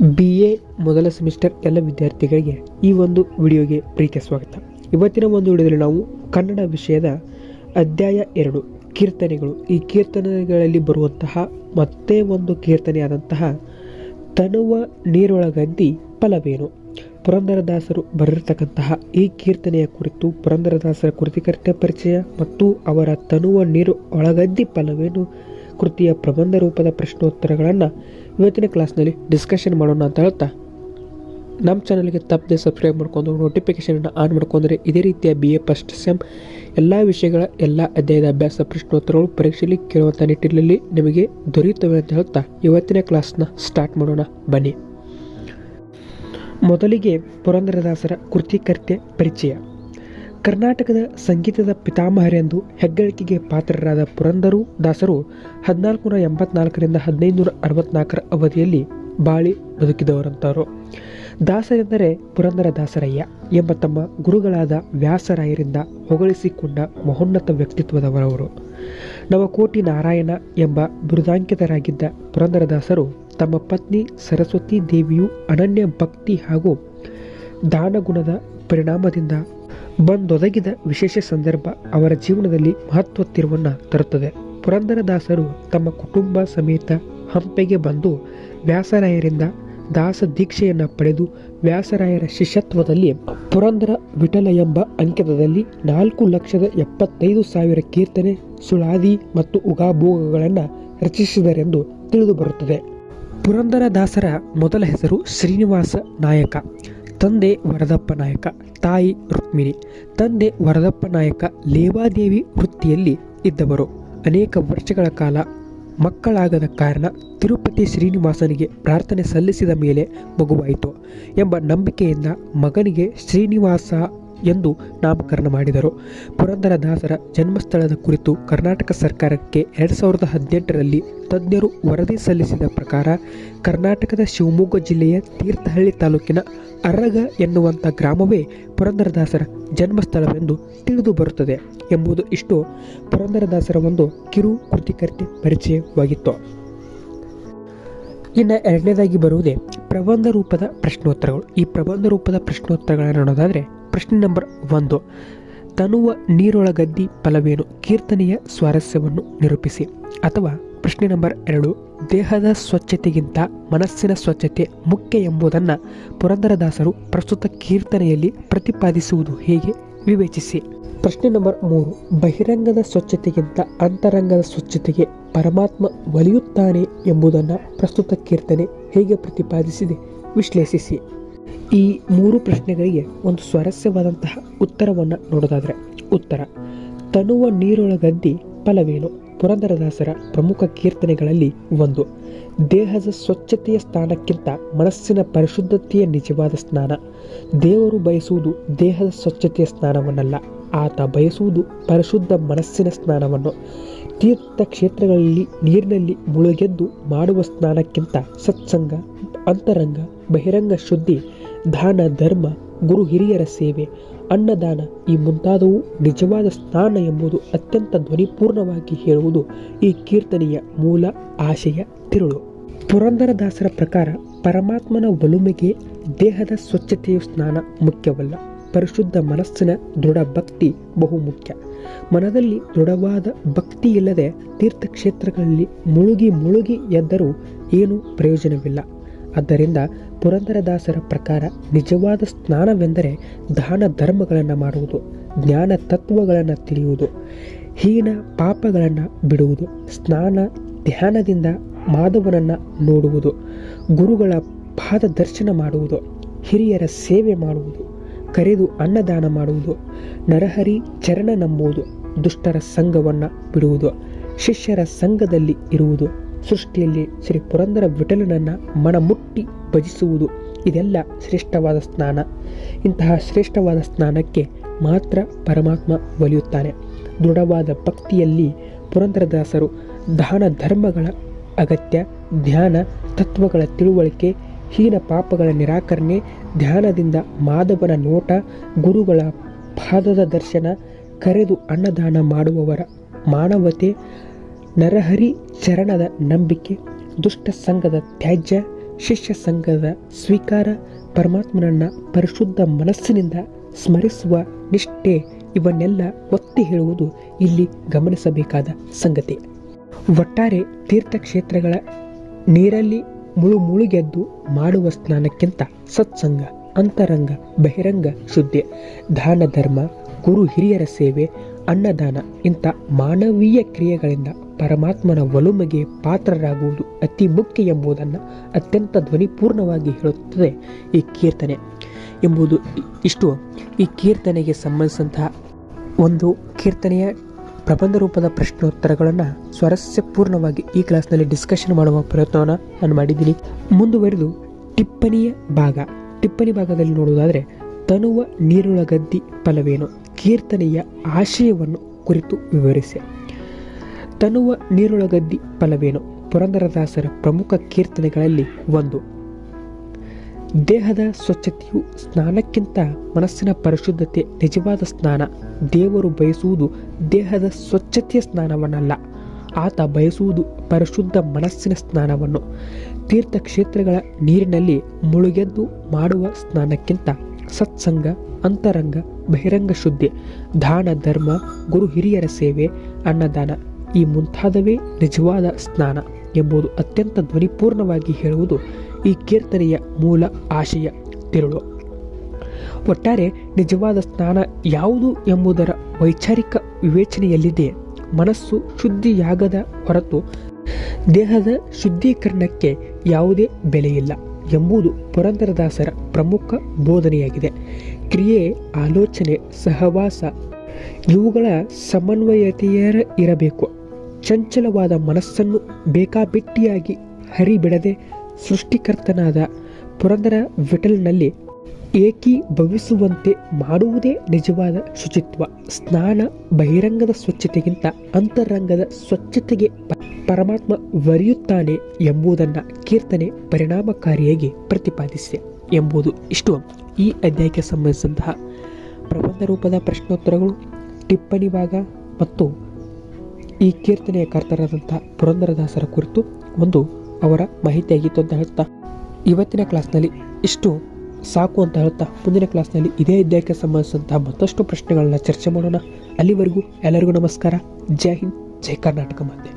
B A ಮೊದಲ semester ಎಲ್ಲ ವಿದ್ಯಾರ್ಥಿಗಳಿಗೆ ಈ ಒಂದು ವಿಡಿಯೋಗೆ ಪ್ರೀತಿಯ ಸ್ವಾಗತ. ಇವತ್ತಿನ ಒಂದು ವಿಡಿಯೋದಲ್ಲಿ ನಾವು ಕನ್ನಡ ವಿಷಯದ ಅಧ್ಯಾಯ ಎರಡು, ಕೀರ್ತನೆಗಳು. ಈ ಕೀರ್ತನೆಗಳಲ್ಲಿ ಬರುವಂತಹ ಮತ್ತೆ ಒಂದು ಕೀರ್ತನೆಯಾದಂತಹ ತನುವ ನೀರೊಳಗದ್ದಿ ಫಲವೇನು? ಪುರಂದರದಾಸರು ಬರೆದಿರ್ತಕ್ಕಂತಹ ಈ ಕೀರ್ತನೆಯ ಕುರಿತು ಪುರಂದರದಾಸರ ಕೃತಿಕರ್ತ ಪರಿಚಯ ಮತ್ತು ಅವರ ತನುವ ನೀರು ಒಳಗದ್ದಿ ಫಲವೇನು? ಕೃತಿಯ ಪ್ರಬಂಧ ರೂಪದ ಪ್ರಶ್ನೋತ್ತರಗಳನ್ನು ಇವತ್ತಿನ ಕ್ಲಾಸ್ನಲ್ಲಿ ಡಿಸ್ಕಷನ್ ಮಾಡೋಣ ಅಂತ ಹೇಳ್ತಾ. ನಮ್ಮ ಚಾನಲ್ಗೆ ತಪ್ಪದೆ ಸಬ್ಸ್ಕ್ರೈಬ್ ಮಾಡ್ಕೊಂಡು ನೋಟಿಫಿಕೇಷನನ್ನು ಆನ್ ಮಾಡ್ಕೊಂಡ್ರೆ ಇದೇ ರೀತಿಯ ಬಿ ಎ ಫಸ್ಟ್ ಸೆಮ್ ಎಲ್ಲ ವಿಷಯಗಳ ಎಲ್ಲ ಅಧ್ಯಾಯದ ಅಭ್ಯಾಸ ಪ್ರಶ್ನೋತ್ತರಗಳು ಪರೀಕ್ಷೆಯಲ್ಲಿ ಕೇಳುವಂಥ ನಿಟ್ಟಿನಲ್ಲಿ ನಿಮಗೆ ದೊರೆಯುತ್ತವೆ ಅಂತ ಹೇಳ್ತಾ. ಇವತ್ತಿನ ಕ್ಲಾಸ್ನ ಸ್ಟಾರ್ಟ್ ಮಾಡೋಣ, ಬನ್ನಿ. ಮೊದಲಿಗೆ ಪುರಂದರದಾಸರ ಕೃತಿಕರ್ತೆ ಪರಿಚಯ. ಕರ್ನಾಟಕದ ಸಂಗೀತದ ಪಿತಾಮಹರೆಂದು ಹೆಗ್ಗಳಿಕೆಗೆ ಪಾತ್ರರಾದ ಪುರಂದರು ದಾಸರು ಹದಿನಾಲ್ಕು ನೂರ ಎಂಬತ್ನಾಲ್ಕರಿಂದ ಹದಿನೈದುನೂರ ಅರವತ್ನಾಲ್ಕರ ಅವಧಿಯಲ್ಲಿ ಬಾಳಿ ಬದುಕಿದವರಂತವರು ದಾಸರೆಂದರೆ ಪುರಂದರ ದಾಸರಯ್ಯ ಎಂಬ ತಮ್ಮ ಗುರುಗಳಾದ ವ್ಯಾಸರಾಯರಿಂದ ಹೊಗಳಿಸಿಕೊಂಡ ಮಹೋನ್ನತ ವ್ಯಕ್ತಿತ್ವದವರವರು. ನವಕೋಟಿ ನಾರಾಯಣ ಎಂಬ ಬಿರುದಾಂಕಿತರಾಗಿದ್ದ ಪುರಂದರದಾಸರು ತಮ್ಮ ಪತ್ನಿ ಸರಸ್ವತಿ ದೇವಿಯು ಅನನ್ಯ ಭಕ್ತಿ ಹಾಗೂ ದಾನಗುಣದ ಪರಿಣಾಮದಿಂದ ಬಂದೊದಗಿದ ವಿಶೇಷ ಸಂದರ್ಭ ಅವರ ಜೀವನದಲ್ಲಿ ಮಹತ್ವ ತಿರುವನ್ನು ತರುತ್ತದೆ. ಪುರಂದರದಾಸರು ತಮ್ಮ ಕುಟುಂಬ ಸಮೇತ ಹಂಪೆಗೆ ಬಂದು ವ್ಯಾಸರಾಯರಿಂದ ದಾಸ ದೀಕ್ಷೆಯನ್ನು ಪಡೆದು ವ್ಯಾಸರಾಯರ ಶಿಷ್ಯತ್ವದಲ್ಲಿ ಪುರಂದರ ವಿಠಲ ಎಂಬ ಅಂಕಿತದಲ್ಲಿ ನಾಲ್ಕು ಲಕ್ಷದ ಎಪ್ಪತ್ತೈದು ಸಾವಿರ ಕೀರ್ತನೆ, ಸುಳಾದಿ ಮತ್ತು ಉಗಾಭೋಗಗಳನ್ನು ರಚಿಸಿದರೆಂದು ತಿಳಿದು ಬರುತ್ತದೆ. ಪುರಂದರದಾಸರ ಮೊದಲ ಹೆಸರು ಶ್ರೀನಿವಾಸ ನಾಯಕ. ತಂದೆ ವರದಪ್ಪ ನಾಯಕ, ತಾಯಿ ರುಕ್ಮಿಣಿ. ತಂದೆ ವರದಪ್ಪ ನಾಯಕ ಲೇವಾದೇವಿ ವೃತ್ತಿಯಲ್ಲಿ ಇದ್ದವರು. ಅನೇಕ ವರ್ಷಗಳ ಕಾಲ ಮಕ್ಕಳಾಗದ ಕಾರಣ ತಿರುಪತಿ ಶ್ರೀನಿವಾಸನಿಗೆ ಪ್ರಾರ್ಥನೆ ಸಲ್ಲಿಸಿದ ಮೇಲೆ ಮಗುವಾಯಿತು ಎಂಬ ನಂಬಿಕೆಯಿಂದ ಮಗನಿಗೆ ಶ್ರೀನಿವಾಸ ಎಂದು ನಾಮಕರಣ ಮಾಡಿದರು. ಪುರಂದರದಾಸರ ಜನ್ಮಸ್ಥಳದ ಕುರಿತು ಕರ್ನಾಟಕ ಸರ್ಕಾರಕ್ಕೆ ಎರಡು ಸಾವಿರದ ಹದಿನೆಂಟರಲ್ಲಿ ತಜ್ಞರು ವರದಿ ಸಲ್ಲಿಸಿದ ಪ್ರಕಾರ, ಕರ್ನಾಟಕದ ಶಿವಮೊಗ್ಗ ಜಿಲ್ಲೆಯ ತೀರ್ಥಹಳ್ಳಿ ತಾಲೂಕಿನ ಅರಗ ಎನ್ನುವಂಥ ಗ್ರಾಮವೇ ಪುರಂದರದಾಸರ ಜನ್ಮಸ್ಥಳವೆಂದು ತಿಳಿದು ಬರುತ್ತದೆ ಎಂಬುದು ಇಷ್ಟು. ಪುರಂದರದಾಸರ ಒಂದು ಕಿರು ಕೃತಿಕರ್ತೆ ಪರಿಚಯವಾಗಿತ್ತು. ಇನ್ನು ಎರಡನೇದಾಗಿ ಬರುವುದೇ ಪ್ರಬಂಧ ರೂಪದ ಪ್ರಶ್ನೋತ್ತರಗಳು. ಈ ಪ್ರಬಂಧ ರೂಪದ ಪ್ರಶ್ನೋತ್ತರಗಳನ್ನು ನೋಡೋದಾದರೆ ಪ್ರಶ್ನೆ ನಂಬರ್ ಒಂದು. ತನುವ ನೀರೊಳಗದ್ದಿ ಫಲವೇನು? ಕೀರ್ತನೆಯ ಸ್ವಾರಸ್ಯವನ್ನು ನಿರೂಪಿಸಿ. ಅಥವಾ ಪ್ರಶ್ನೆ ನಂಬರ್ ಎರಡು. ದೇಹದ ಸ್ವಚ್ಛತೆಗಿಂತ ಮನಸ್ಸಿನ ಸ್ವಚ್ಛತೆ ಮುಖ್ಯ ಎಂಬುದನ್ನು ಪುರಂದರದಾಸರು ಪ್ರಸ್ತುತ ಕೀರ್ತನೆಯಲ್ಲಿ ಪ್ರತಿಪಾದಿಸುವುದು ಹೇಗೆ? ವಿವೇಚಿಸಿ. ಪ್ರಶ್ನೆ ನಂಬರ್ ಮೂರು. ಬಹಿರಂಗದ ಸ್ವಚ್ಛತೆಗಿಂತ ಅಂತರಂಗದ ಸ್ವಚ್ಛತೆಗೆ ಪರಮಾತ್ಮ ಒಲಿಯುತ್ತಾನೆ ಎಂಬುದನ್ನು ಪ್ರಸ್ತುತ ಕೀರ್ತನೆ ಹೇಗೆ ಪ್ರತಿಪಾದಿಸಿದೆ? ವಿಶ್ಲೇಷಿಸಿ. ಈ ಮೂರು ಪ್ರಶ್ನೆಗಳಿಗೆ ಒಂದು ಸ್ವಾರಸ್ಯವಾದಂತಹ ಉತ್ತರವನ್ನು ನೋಡೋದಾದರೆ ಉತ್ತರ. ತನುವ ನೀರೊಳಗದ್ದಿ ಫಲವೇನು? ಪುರಂದರದಾಸರ ಪ್ರಮುಖ ಕೀರ್ತನೆಗಳಲ್ಲಿ ಒಂದು. ದೇಹದ ಸ್ವಚ್ಛತೆಯ ಸ್ಥಾನಕ್ಕಿಂತ ಮನಸ್ಸಿನ ಪರಿಶುದ್ಧತೆಯ ನಿಜವಾದ ಸ್ನಾನ ದೇವರು ಬಯಸುವುದು ದೇಹದ ಸ್ವಚ್ಛತೆಯ ಸ್ನಾನವನ್ನಲ್ಲ ಆತ ಬಯಸುವುದು ಪರಿಶುದ್ಧ ಮನಸ್ಸಿನ ಸ್ನಾನವನ್ನು ತೀರ್ಥ ಕ್ಷೇತ್ರಗಳಲ್ಲಿ ನೀರಿನಲ್ಲಿ ಮುಳುಗೆದ್ದು ಮಾಡುವ ಸ್ನಾನಕ್ಕಿಂತ ಸತ್ಸಂಗ, ಅಂತರಂಗ, ಬಹಿರಂಗ ಶುದ್ಧಿ ದಾನ, ಧರ್ಮ, ಗುರು ಹಿರಿಯರ ಸೇವೆ, ಅನ್ನದಾನ ಈ ಮುಂತಾದವು ನಿಜವಾದ ಸ್ನಾನ ಎಂಬುದು ಅತ್ಯಂತ ಧ್ವನಿಪೂರ್ಣವಾಗಿ ಹೇಳುವುದು ಈ ಕೀರ್ತನೆಯ ಮೂಲ ಆಶಯ ತಿರುಳು. ಪುರಂದರದಾಸರ ಪ್ರಕಾರ ಪರಮಾತ್ಮನ ಒಲುಮೆಗೆ ದೇಹದ ಸ್ವಚ್ಛತೆಯು ಸ್ನಾನ ಮುಖ್ಯವಲ್ಲ. ಪರಿಶುದ್ಧ ಮನಸ್ಸಿನ ದೃಢ ಭಕ್ತಿ ಬಹುಮುಖ್ಯ ಮನದಲ್ಲಿ ದೃಢವಾದ ಭಕ್ತಿ ಇಲ್ಲದೆ ತೀರ್ಥಕ್ಷೇತ್ರಗಳಲ್ಲಿ ಮುಳುಗಿ ಮುಳುಗಿ ಎದ್ದರೂ ಏನೂ ಪ್ರಯೋಜನವಿಲ್ಲ. ಆದ್ದರಿಂದ ಪುರಂದರದಾಸರ ಪ್ರಕಾರ ನಿಜವಾದ ಸ್ನಾನವೆಂದರೆ ದಾನ ಧರ್ಮಗಳನ್ನು ಮಾಡುವುದು, ಜ್ಞಾನ ತತ್ವಗಳನ್ನು ತಿಳಿಯುವುದು, ಹೀನ ಪಾಪಗಳನ್ನು ಬಿಡುವುದು, ಸ್ನಾನ ಧ್ಯಾನದಿಂದ ಮಾಧವನನ್ನು ನೋಡುವುದು, ಗುರುಗಳ ಪಾದ ದರ್ಶನ ಮಾಡುವುದು, ಹಿರಿಯರ ಸೇವೆ ಮಾಡುವುದು, ಕರೆದು ಅನ್ನದಾನ ಮಾಡುವುದು, ನರಹರಿ ಚರಣ ನಂಬುವುದು, ದುಷ್ಟರ ಸಂಘವನ್ನು ಬಿಡುವುದು, ಶಿಷ್ಯರ ಸಂಘದಲ್ಲಿ ಇರುವುದು. ಸೃಷ್ಟಿಯಲ್ಲಿ ಶ್ರೀ ಪುರಂದರ ವಿಠಲನನ್ನು ಮನಮುಟ್ಟಿ ಭಜಿಸುವುದು ಇದೆಲ್ಲ ಶ್ರೇಷ್ಠವಾದ ಸ್ನಾನ. ಇಂತಹ ಶ್ರೇಷ್ಠವಾದ ಸ್ನಾನಕ್ಕೆ ಮಾತ್ರ ಪರಮಾತ್ಮ ಒಲಿಯುತ್ತಾನೆ. ದೃಢವಾದ ಭಕ್ತಿಯಲ್ಲಿ ಪುರಂದರದಾಸರು ದಾನ ಧರ್ಮಗಳ ಅಗತ್ಯ, ಧ್ಯಾನ ತತ್ವಗಳ ತಿಳುವಳಿಕೆ, ಹೀನ ಪಾಪಗಳ ನಿರಾಕರಣೆ, ಧ್ಯಾನದಿಂದ ಮಾಧವನ ನೋಟ, ಗುರುಗಳ ಪಾದದ ದರ್ಶನ, ಕರೆದು ಅನ್ನದಾನ ಮಾಡುವವರ ಮಾನವತೆ ನರಹರಿ ಚರಣದ ನಂಬಿಕೆ, ದುಷ್ಟ ಸಂಘದ ತ್ಯಾಜ್ಯ, ಶಿಷ್ಯ ಸಂಘದ ಸ್ವೀಕಾರ, ಪರಮಾತ್ಮನನ್ನ ಪರಿಶುದ್ಧ ಮನಸ್ಸಿನಿಂದ ಸ್ಮರಿಸುವ ನಿಷ್ಠೆ ಇವನ್ನೆಲ್ಲ ಒತ್ತಿ ಹೇಳುವುದು ಇಲ್ಲಿ ಗಮನಿಸಬೇಕಾದ ಸಂಗತಿ. ಒಟ್ಟಾರೆ ತೀರ್ಥಕ್ಷೇತ್ರಗಳ ನೀರಲ್ಲಿ ಮುಳು ಮುಳುಗೆದ್ದು ಮಾಡುವ ಸ್ನಾನಕ್ಕಿಂತ ಸತ್ಸಂಗ, ಅಂತರಂಗ, ಬಹಿರಂಗ ಶುದ್ಧಿ ದಾನ ಧರ್ಮ ಗುರು ಹಿರಿಯರ ಸೇವೆ, ಅನ್ನದಾನ ಇಂಥ ಮಾನವೀಯ ಕ್ರಿಯೆಗಳಿಂದ ಪರಮಾತ್ಮನ ಒಲುಮೆಗೆ ಪಾತ್ರರಾಗುವುದು ಅತಿ ಮುಖ್ಯ ಎಂಬುದನ್ನು ಅತ್ಯಂತ ಧ್ವನಿಪೂರ್ಣವಾಗಿ ಹೇಳುತ್ತದೆ ಈ ಕೀರ್ತನೆ. ಎಂಬುದು ಇಷ್ಟು. ಈ ಕೀರ್ತನೆಗೆ ಸಂಬಂಧಿಸಿದಂತಹ ಒಂದು ಕೀರ್ತನೆಯ ಪ್ರಬಂಧ ರೂಪದ ಪ್ರಶ್ನೋತ್ತರಗಳನ್ನು ಸ್ವರಸ್ಯಪೂರ್ಣವಾಗಿ ಈ ಕ್ಲಾಸ್ನಲ್ಲಿ ಡಿಸ್ಕಷನ್ ಮಾಡುವ ಪ್ರಯತ್ನವನ್ನು ನಾನು ಮಾಡಿದ್ದೀನಿ. ಮುಂದುವರೆದು ಟಿಪ್ಪಣಿಯ ಭಾಗ. ಟಿಪ್ಪಣಿ ಭಾಗದಲ್ಲಿ ನೋಡುವುದಾದರೆ, ತನುವ ನೀರುಳಗದ್ದಿ ಫಲವೇನು? ಕೀರ್ತನೆಯ ಆಶಯವನ್ನು ಕುರಿತು ವಿವರಿಸಿ. ತನುವ ನೀರುಳಗದ್ದಿ ಫಲವೇನು? ಪುರಂದರದಾಸರ ಪ್ರಮುಖ ಕೀರ್ತನೆಗಳಲ್ಲಿ ಒಂದು. ದೇಹದ ಸ್ವಚ್ಛತೆಯು ಸ್ನಾನಕ್ಕಿಂತ ಮನಸ್ಸಿನ ಪರಿಶುದ್ಧತೆ ನಿಜವಾದ ಸ್ನಾನ. ದೇವರು ಬಯಸುವುದು ದೇಹದ ಸ್ವಚ್ಛತೆಯ ಸ್ನಾನವನ್ನಲ್ಲ. ಆತ ಬಯಸುವುದು ಪರಿಶುದ್ಧ ಮನಸ್ಸಿನ ಸ್ನಾನವನ್ನು. ತೀರ್ಥಕ್ಷೇತ್ರಗಳ ನೀರಿನಲ್ಲಿ ಮುಳುಗೆದ್ದು ಮಾಡುವ ಸ್ನಾನಕ್ಕಿಂತ ಸತ್ಸಂಗ, ಅಂತರಂಗ, ಬಹಿರಂಗ ಶುದ್ಧಿ, ದಾನ, ಧರ್ಮ, ಗುರು ಹಿರಿಯರ ಸೇವೆ, ಅನ್ನದಾನ. ಈ ಮುಂತಾದವೇ ನಿಜವಾದ ಸ್ನಾನ ಎಂಬುದು ಅತ್ಯಂತ ಧ್ವನಿಪೂರ್ಣವಾಗಿ ಹೇಳುವುದು ಈ ಕೀರ್ತನೆಯ ಮೂಲ ಆಶಯ ತಿರುಳು. ಒಟ್ಟಾರೆ ನಿಜವಾದ ಸ್ನಾನ ಯಾವುದು ಎಂಬುದರ ವೈಚಾರಿಕ ವಿವೇಚನೆಯಲ್ಲಿದೆ. ಮನಸ್ಸು ಶುದ್ಧಿಯಾಗದ ಹೊರತು ದೇಹದ ಶುದ್ಧೀಕರಣಕ್ಕೆ ಯಾವುದೇ ಬೆಲೆಯಿಲ್ಲ ಎಂಬುದು ಪುರಂದರದಾಸರ ಪ್ರಮುಖ ಬೋಧನೆಯಾಗಿದೆ. ಕ್ರಿಯೆ, ಆಲೋಚನೆ, ಸಹವಾಸ ಇವುಗಳ ಸಮನ್ವಯತೆಯರ ಇರಬೇಕು. ಚಂಚಲವಾದ ಮನಸ್ಸನ್ನು ಬೇಕಾಬಿಟ್ಟಿಯಾಗಿ ಹರಿಬಿಡದೆ ಸೃಷ್ಟಿಕರ್ತನಾದ ಪುರಂದರ ವಿಠಲ್ನಲ್ಲಿ ಏಕೀಭವಿಸುವಂತೆ ಮಾಡುವುದೇ ನಿಜವಾದ ಶುಚಿತ್ವ. ಸ್ನಾನ, ಬಹಿರಂಗದ ಸ್ವಚ್ಛತೆಗಿಂತ ಅಂತರಂಗದ ಸ್ವಚ್ಛತೆಗೆ ಪರಮಾತ್ಮ ವರಿಯುತ್ತಾನೆ ಎಂಬುದನ್ನು ಕೀರ್ತನೆ ಪರಿಣಾಮಕಾರಿಯಾಗಿ ಪ್ರತಿಪಾದಿಸಿದೆ ಎಂಬುದು ಇಷ್ಟು. ಈ ಅಧ್ಯಾಯಕ್ಕೆ ಸಂಬಂಧಿಸಿದಂತಹ ಪ್ರಬಂಧ ರೂಪದ ಪ್ರಶ್ನೋತ್ತರಗಳು, ಟಿಪ್ಪಣಿ ಭಾಗ ಮತ್ತು ಈ ಕೀರ್ತನೆಯ ಕರ್ತರಾದಂಥ ಪುರಂದರದಾಸರ ಕುರಿತು ಒಂದು ಅವರ ಮಾಹಿತಿಯಾಗಿತ್ತು ಅಂತ ಹೇಳ್ತಾ, ಇವತ್ತಿನ ಕ್ಲಾಸ್ನಲ್ಲಿ ಇಷ್ಟು ಸಾಕು ಅಂತ ಹೇಳ್ತಾ, ಮುಂದಿನ ಕ್ಲಾಸ್ನಲ್ಲಿ ಇದೇ ಅಧ್ಯಾಯಕ್ಕೆ ಸಂಬಂಧಿಸಿದಂತಹ ಮತ್ತಷ್ಟು ಪ್ರಶ್ನೆಗಳನ್ನ ಚರ್ಚೆ ಮಾಡೋಣ. ಅಲ್ಲಿವರೆಗೂ ಎಲ್ಲರಿಗೂ ನಮಸ್ಕಾರ. ಜೈ ಹಿಂದ್, ಜೈ ಕರ್ನಾಟಕ ಮಾತೆ.